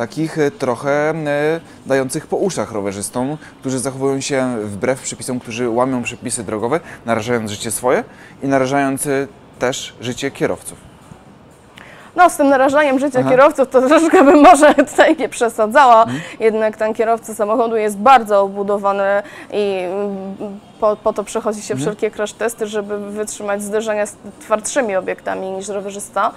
takich e, trochę e, dających po uszach rowerzystom, którzy zachowują się wbrew przepisom, którzy łamią przepisy drogowe, narażając życie swoje i narażając e, też życie kierowców. No, z tym narażaniem życia Aha. kierowców to troszeczkę bym może tutaj nie przesadzała. Jednak ten kierowca samochodu jest bardzo obudowany i mm, po, po to przechodzi się wszelkie crash testy, żeby wytrzymać zderzenia z twardszymi obiektami niż rowerzysta.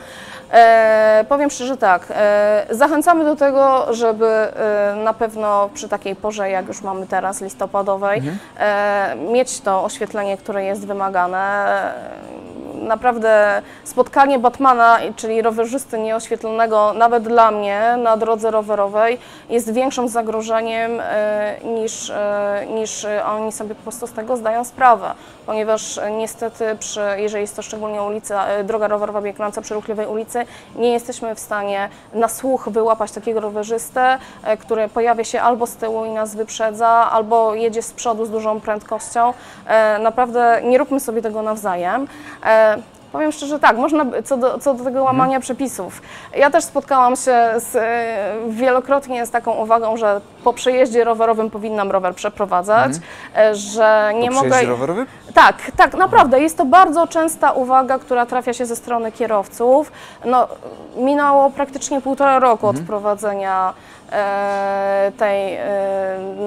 E, powiem szczerze tak, e, zachęcamy do tego, żeby e, na pewno przy takiej porze, jak już mamy teraz, listopadowej, e, mieć to oświetlenie, które jest wymagane naprawdę spotkanie Batmana, czyli rowerzysty nieoświetlonego, nawet dla mnie na drodze rowerowej, jest większym zagrożeniem e, niż, e, niż e, oni sobie po prostu z tego zdają sprawę. Ponieważ e, niestety, przy, jeżeli jest to szczególnie ulica, e, droga rowerowa biegnąca przy ruchliwej ulicy, nie jesteśmy w stanie na słuch wyłapać takiego rowerzystę, e, który pojawia się albo z tyłu i nas wyprzedza, albo jedzie z przodu z dużą prędkością. Naprawdę nie róbmy sobie tego nawzajem. Powiem szczerze tak, można co do, co do tego łamania przepisów. Ja też spotkałam się z, e, wielokrotnie z taką uwagą, że po przejeździe rowerowym powinnam rower przeprowadzać, e, że nie Po mogę... przejeździe rowerowym? Tak, tak, naprawdę. Jest to bardzo częsta uwaga, która trafia się ze strony kierowców. No, minęło praktycznie półtora roku od wprowadzenia e, tej e,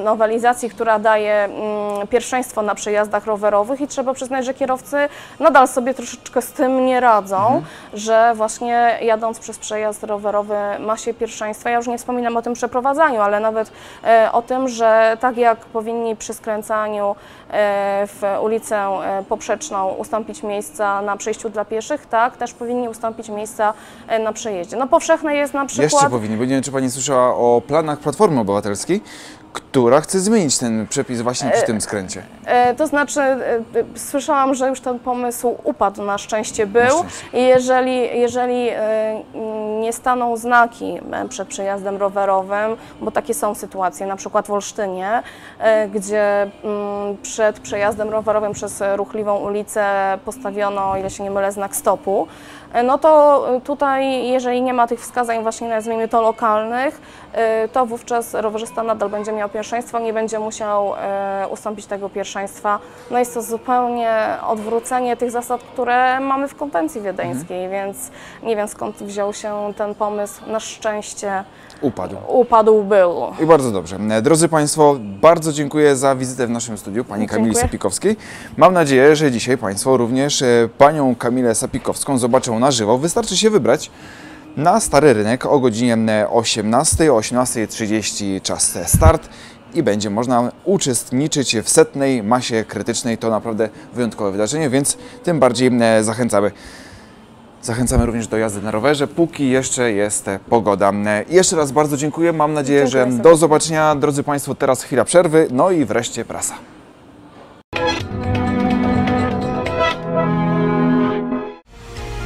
nowelizacji, która daje mm, pierwszeństwo na przejazdach rowerowych i trzeba przyznać, że kierowcy nadal sobie troszeczkę z tym nie radzą, że właśnie jadąc przez przejazd rowerowy ma się pierwszeństwo. Ja już nie wspominam o tym przeprowadzaniu, ale nawet e, o tym, że tak jak powinni przy skręcaniu e, w ulicę e, poprzeczną ustąpić miejsca na przejściu dla pieszych, tak, też powinni ustąpić miejsca na przejeździe. No powszechne jest na przykład... Jeszcze powinni, bo nie wiem, czy Pani słyszała o planach Platformy Obywatelskiej, która chce zmienić ten przepis właśnie przy tym skręcie. E, To znaczy, e, e, słyszałam, że już ten pomysł upadł, na szczęście był. szczęście. I jeżeli, jeżeli nie staną znaki przed przejazdem rowerowym, bo takie są sytuacje, na przykład w Olsztynie, gdzie mm, przed przejazdem rowerowym przez ruchliwą ulicę postawiono, o ile się nie mylę, znak stopu, no to tutaj, jeżeli nie ma tych wskazań właśnie, nazwijmy to lokalnych, to wówczas rowerzysta nadal będzie miał pierwszeństwo, nie będzie musiał ustąpić tego pierwszeństwa. No jest to zupełnie odwrócenie tych zasad, które mamy w konwencji wiedeńskiej, więc nie wiem skąd wziął się ten pomysł. Na szczęście Upadł. upadł był. I bardzo dobrze. E, Drodzy Państwo, bardzo dziękuję za wizytę w naszym studiu Pani Kamili Dziękuję. Sapikowskiej. Mam nadzieję, że dzisiaj Państwo również e, Panią Kamilę Sapikowską zobaczą na żywo. Wystarczy się wybrać na Stary Rynek o godzinie 18, o 18.30 czas start i będzie można uczestniczyć w setnej masie krytycznej. To naprawdę wyjątkowe wydarzenie, więc tym bardziej e, zachęcamy. Zachęcamy również do jazdy na rowerze, póki jeszcze jest pogoda. E, jeszcze raz bardzo dziękuję. Mam nadzieję, Dziękuję że do zobaczenia, drodzy Państwo. Teraz chwila przerwy, no i wreszcie prasa.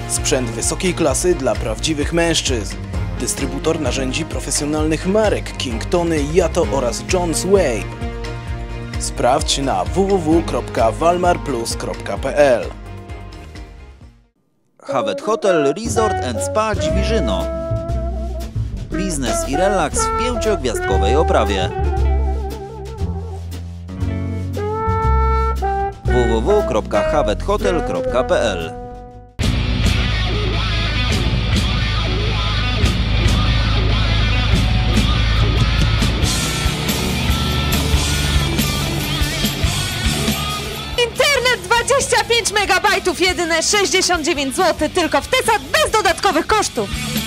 Sprzęt wysokiej klasy dla prawdziwych mężczyzn. Dystrybutor narzędzi profesjonalnych marek King Tony, Yato oraz Jones Way. Sprawdź na www.walmarplus.pl Havet Hotel Resort and Spa Dziwiżyno. Biznes i relaks w pięciogwiazdkowej oprawie. www.havethotel.pl 25 MB, jedyne 69 zł, tylko w Tesat bez dodatkowych kosztów.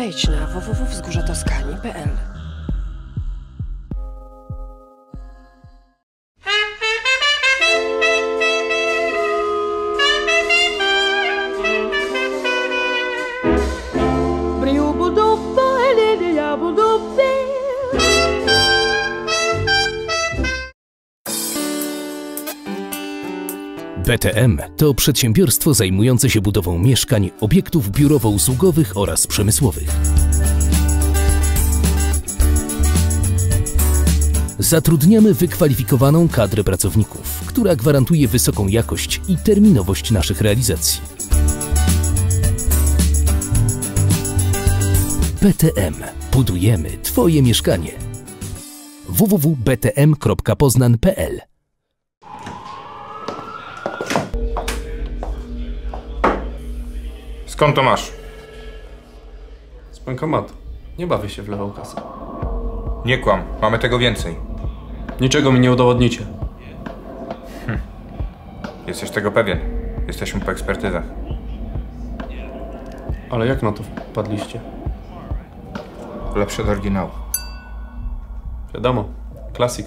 Wejdź na www.wzgórzetoskani.pl BTM to przedsiębiorstwo zajmujące się budową mieszkań, obiektów biurowo-usługowych oraz przemysłowych. Zatrudniamy wykwalifikowaną kadrę pracowników, która gwarantuje wysoką jakość i terminowość naszych realizacji. BTM. Budujemy Twoje mieszkanie. www.btm.poznan.pl Skąd to masz? Z bankomatu. Nie bawię się w lewą kasę. Nie kłam, mamy tego więcej. Niczego mi nie udowodnicie. Jesteś tego pewien. Jesteśmy po ekspertyzach. Ale jak na to wpadliście? Lepszy od oryginału. Wiadomo, klasik.